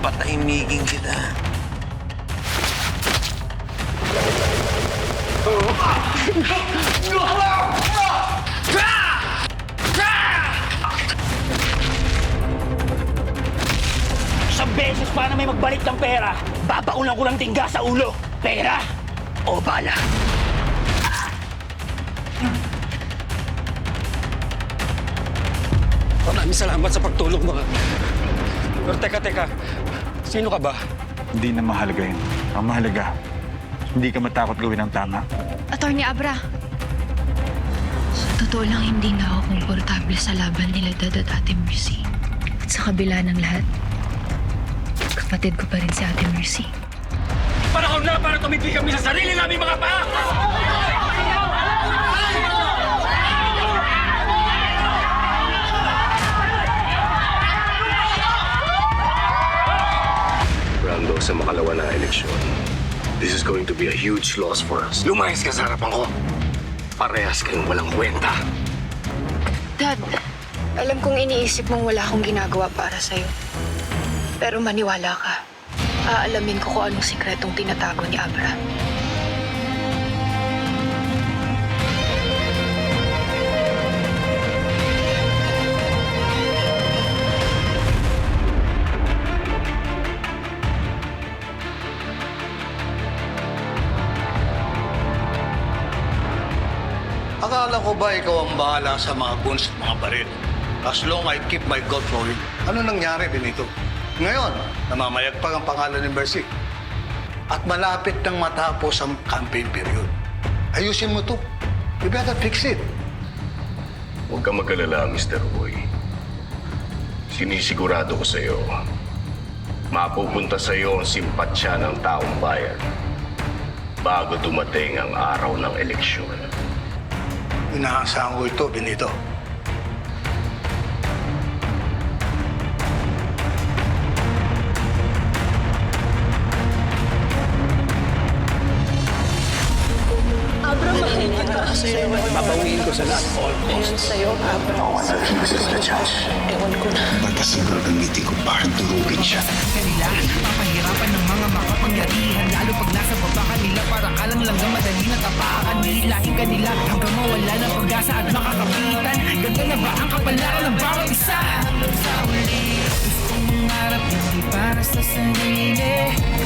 papatahimigin kita. Isang beses pa na may magbalik ng pera, babaunan ko ng tingga sa ulo. Pera o bala? Maraming salamat sa pagtulong mo. Pero teka, teka. Sino ka ba? Hindi na mahalaga yun. Ang mahalaga, hindi ka matakot gawin ang tama. Attorney Abra. Sa totoo lang, hindi na ako komportable sa laban nila Dad at Ate Mercy. At sa kabila ng lahat, kapatid ko pa rin si Ate Mercy. Panahon na para tumiti kami sa sarili namin mga paa! Sa makalawa na eleksyon, this is going to be a huge loss for us. Lumayas ka sa harapan ko. Parehas kayong walang kwenta. Dad, alam kong iniisip mong wala akong ginagawa para sa'yo. Pero maniwala ka. Aalamin ko kung anong sikretong tinatago ni Abra. Akala ko ba ikaw ang bahala sa mga guns at mga baril? As long I keep my God flowing, ano nangyari din? Ngayon, namamayagpag ang pangalan ni Mercy. At malapit nang matapos ang campaign period. Ayusin mo to. You better fix it. Huwag kang mag-alala, Mr. Boy. Sinisigurado ko sa iyo, mapupunta sa iyo ang simpatsya ng taong bayan bago dumating ang araw ng eleksyon. Inaasahan ko ito, Benito. Babawiin ko sa lahat. Batas siguro gamitin ko para durugin siya. kanila Papahirapan ng mga makapangyarihan Lalo pag nasa baba Para kalang langgam madali na tapakan Nihilahin kanila hanggang mawala ng pag-asa at makakapitan. Ganda na ba ang kapalaran ng bawat isa? Gusto mong harap hindi para sa sarili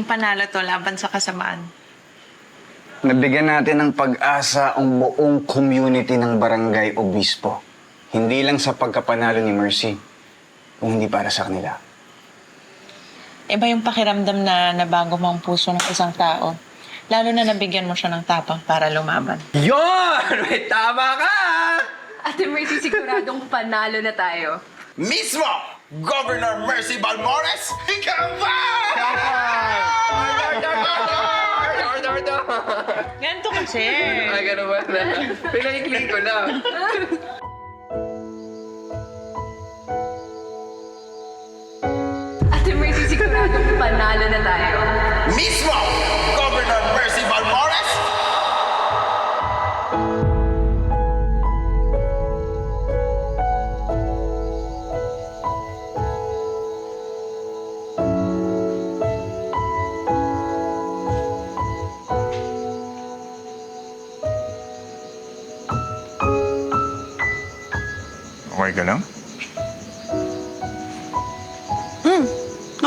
Malaking panalo to laban sa kasamaan. Nabigyan natin ng pag-asa ang buong community ng Barangay Obispo. Hindi lang sa pagkapanalo ni Mercy, kung hindi para sa kanila. Iba yung pakiramdam na nabago mo ang puso ng isang tao. Lalo na nabigyan mo siya ng tapang para lumaban. Yon! May tama ka! Ate Mercy, siguradong panalo na tayo. Mismo! Governor Mercy Balmores! Kambay! Ganito kasi. Ay, ganun ba na? Pinaikling ko lang. Ate Mercy, siguradong panalo na tayo. Mismo!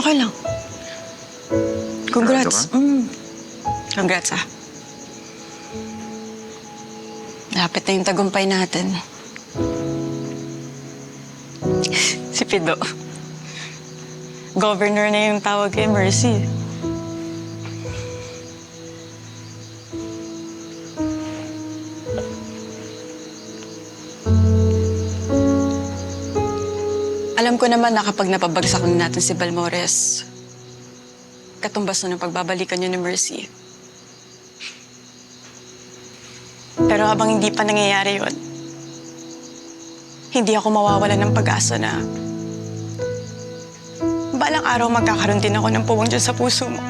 Okay lang. Congrats. Sigurado Mm. Congrats ah. Lapit na yung tagumpay natin. si Pido. Governor na yung tawag kay Mercy. Alam ko naman na kapag napabagsak na natin si Balmores, katumbas na ng pagbabalikan niyo ni Mercy. Pero habang hindi pa nangyayari yon, hindi ako mawawala ng pag-asa na balang araw magkakaroon din ako ng puwang dyan sa puso mo.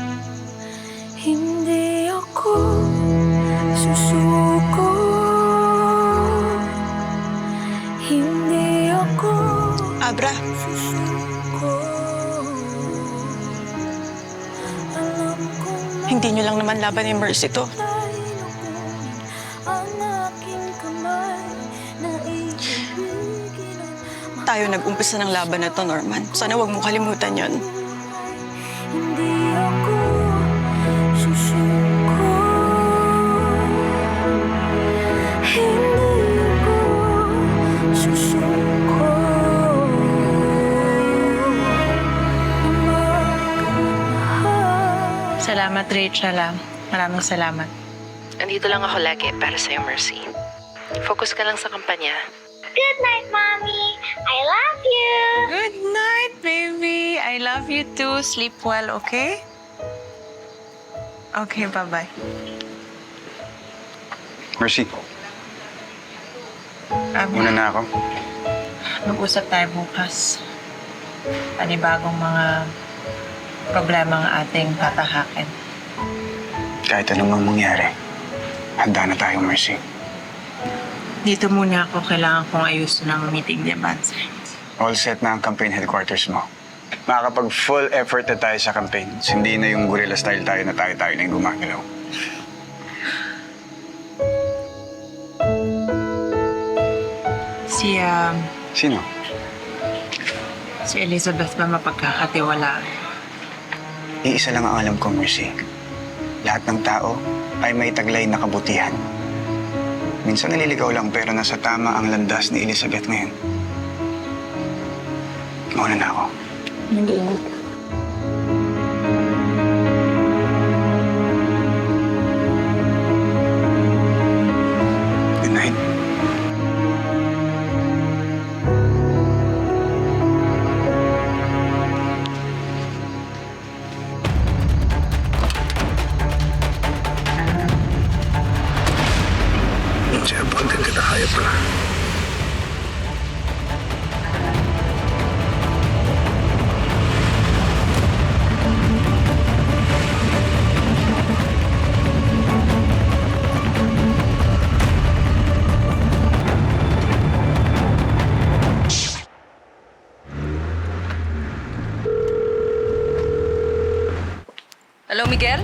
Hindi niyo lang naman laban ni Mercy to. Tayo nag-umpisa ng laban na to, Norman. Sana wag mo kalimutan yon. Rachel. ah. Maraming salamat. Andito lang ako lagi para sa'yo, Mercy. Focus ka lang sa kampanya. Good night, Mommy. I love you. Good night, baby. I love you too. Sleep well, okay? Okay, bye-bye. Mercy, Um, muna na ako. Mag-usap tayo bukas. Panibagong mga problema ang ating tatahakin. Kahit anong mang mangyari, handa na tayo, Mercy. Dito muna ako. Kailangan kong ayusin ang meeting ni Vance. All set na ang campaign headquarters mo. Makakapag full effort na tayo sa campaign. Hindi na yung guerrilla style tayo na tayo-tayo na yung gumagalaw. Si, um, Sino? si Elizabeth ba mapagkakatiwalaan? Iisa lang ang alam ko, Mercy. Lahat ng tao ay may taglay na kabutihan. Minsan naliligaw lang pero nasa tama ang landas ni Elizabeth ngayon. Mauna na ako. Nag-iingat Hello, Miguel?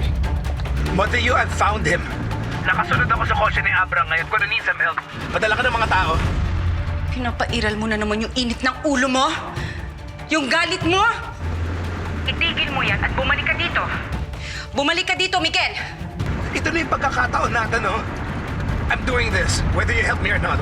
Mother, you have found him. Nakasunod ako sa kotse ni Abra ngayon ko na need some help. Padala ka ng mga tao. Pinapairal mo na naman yung init ng ulo mo? Yung galit mo? Itigil mo yan at bumalik ka dito. Bumalik ka dito, Miguel! Ito na yung pagkakataon natin, no? I'm doing this, whether you help me or not.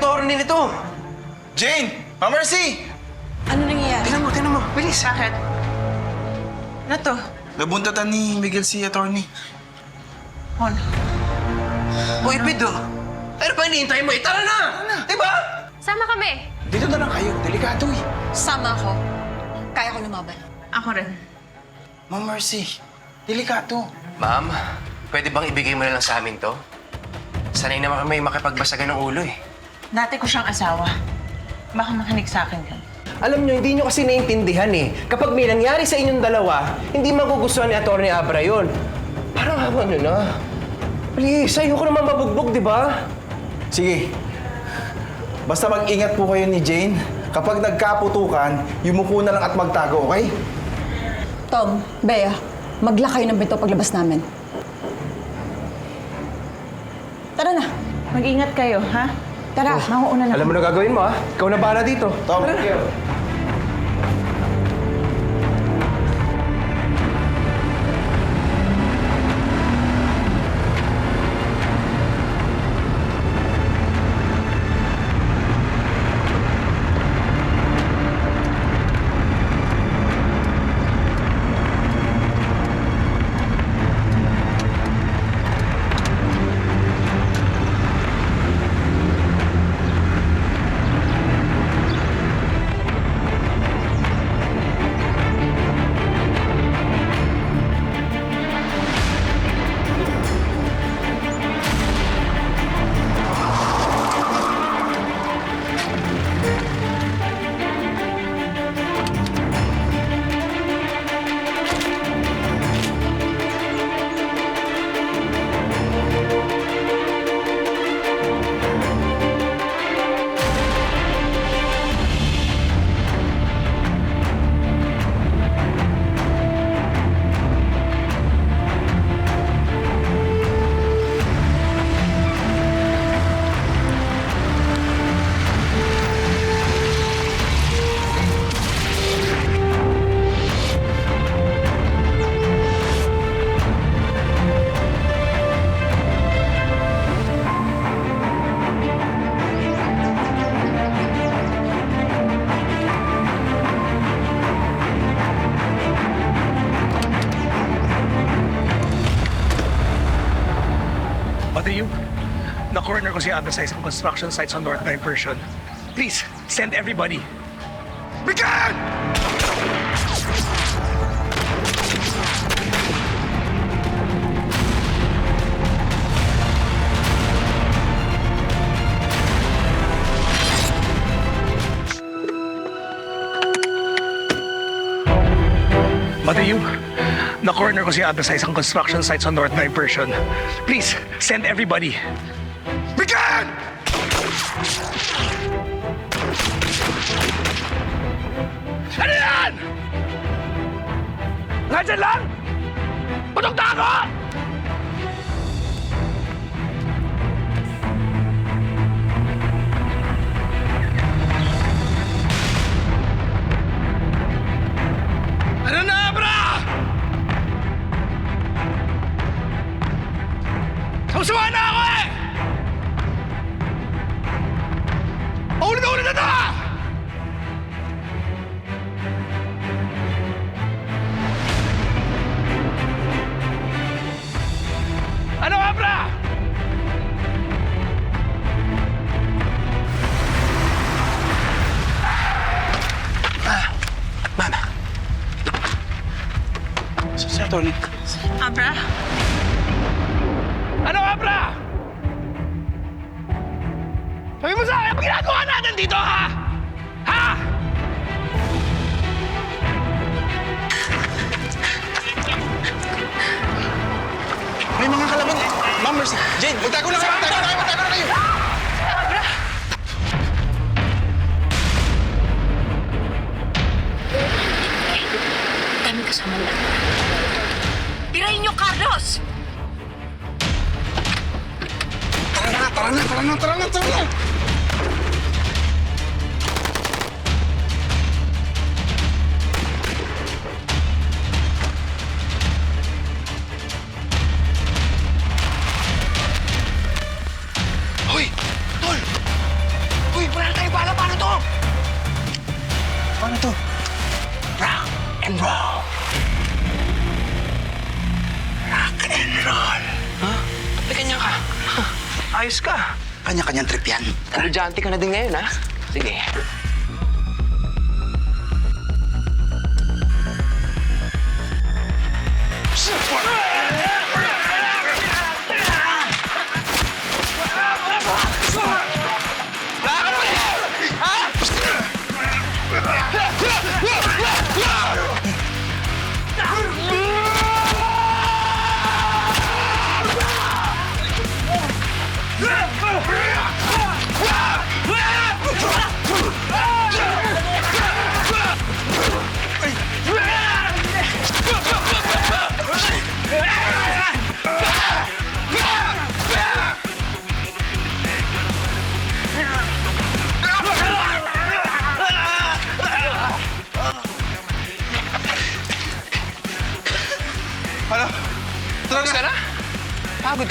Attorney nito. Jane! Ma Mercy! Ano nangyayari? Tingnan mo, tingnan mo. Bilis. Bakit? Ano to? Nabuntatan ni Miguel si attorney. Hon. Uy, Pido! Ano pa hinihintay mo? Eh, tara na! Diba? Sama kami. Dito na lang kayo. Delikado eh. Sama ako. Kaya ko lumaban. Ako rin. Ma'am Mercy, delikado. Ma'am, pwede bang ibigay mo na lang sa amin to? Sanay naman kami makipagbasagan ng ulo eh. Dati ko siyang asawa. Baka makinig sa akin yun. Alam nyo, hindi nyo kasi naiintindihan eh. Kapag may nangyari sa inyong dalawa, hindi magugustuhan ni Atty. Abra yun. Parang hawa nyo na. Please, ayoko naman mabugbog, di ba? Sige. Basta mag-ingat po kayo ni Jane. Kapag nagkaputukan, yumuko na lang at magtago, okay? Tom, Bea, maglakay ng bito paglabas namin. Tara na. Mag-ingat kayo, ha? Tara. Mauuna na. Alam mo na gagawin mo, ha? Ikaw na bahala dito. Tom, Tara na. Na-corner ko si Abra sa construction sites on North 9 Persian. Please, send everybody. Bigyan! Matthew, na-corner ko si Abra sa construction sites on North 9 Persian. Please, send everybody. Bigyan! Ano yan? Nandyan lang? Putok na ako! Ano na, bra? Kausawa na ako eh! Paulit na ulit na to! ah! Ano, Akin, ang ginagawa natin dito, ha? Ha? May mga kalaban eh. Ma'am Mercy, Jane, magtago na kayo, magtago na kayo, magtago na kayo! Dami kasama lang. Niyo, Carlos! Tara na, tara na, tara na, tara na, tara na! Estudyante ka na din ngayon, ha? Sige.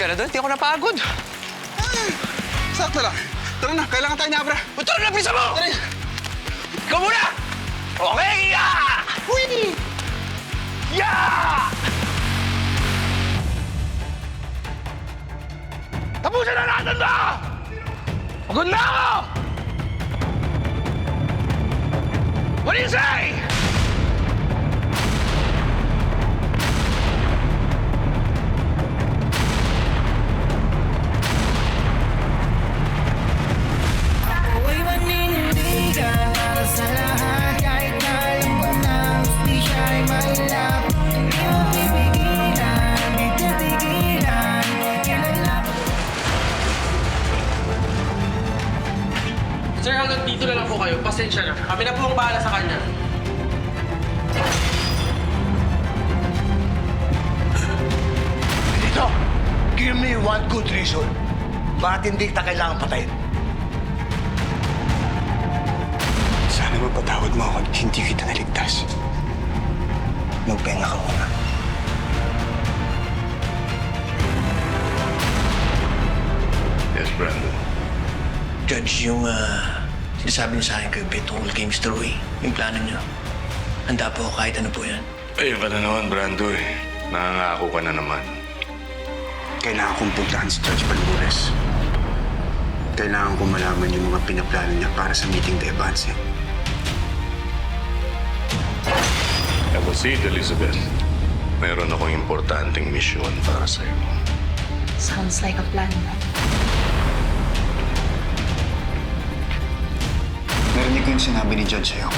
Ka na doon? Hindi ako napagod. Sakto lang. Tara na, kailangan tayo ni Abra. O, tara na, bisa mo! Ikaw muna! Okay, ya! Uy! Ya! Tapusin na natin to! Pagod na ako! What do you say? Dito na lang po kayo. Pasensya na. Kami na po ang bahala sa kanya. Dito, give me one good reason. Bakit hindi kita kailangan patayin? Sana mapatawad mo ako at hindi kita naligtas. Magpenga ka muna. Yes, Brandon. Judge, yung ah, sinasabi niyo sa akin kay Bit tungkol kay Mr. Roy, yung plano niyo. Handa po ako kahit ano po yan. Ayun ka na naman, Brando eh. Nangangako ka na naman. Kailangan kong puntahan si Judge Balbures. Kailangan kong malaman yung mga pinaplano niya para sa meeting de Evans. Have a seat, Elizabeth. Meron akong importanteng misyon para sa'yo. Sounds like a plan. Yung sinabi ni Judge sa'yo.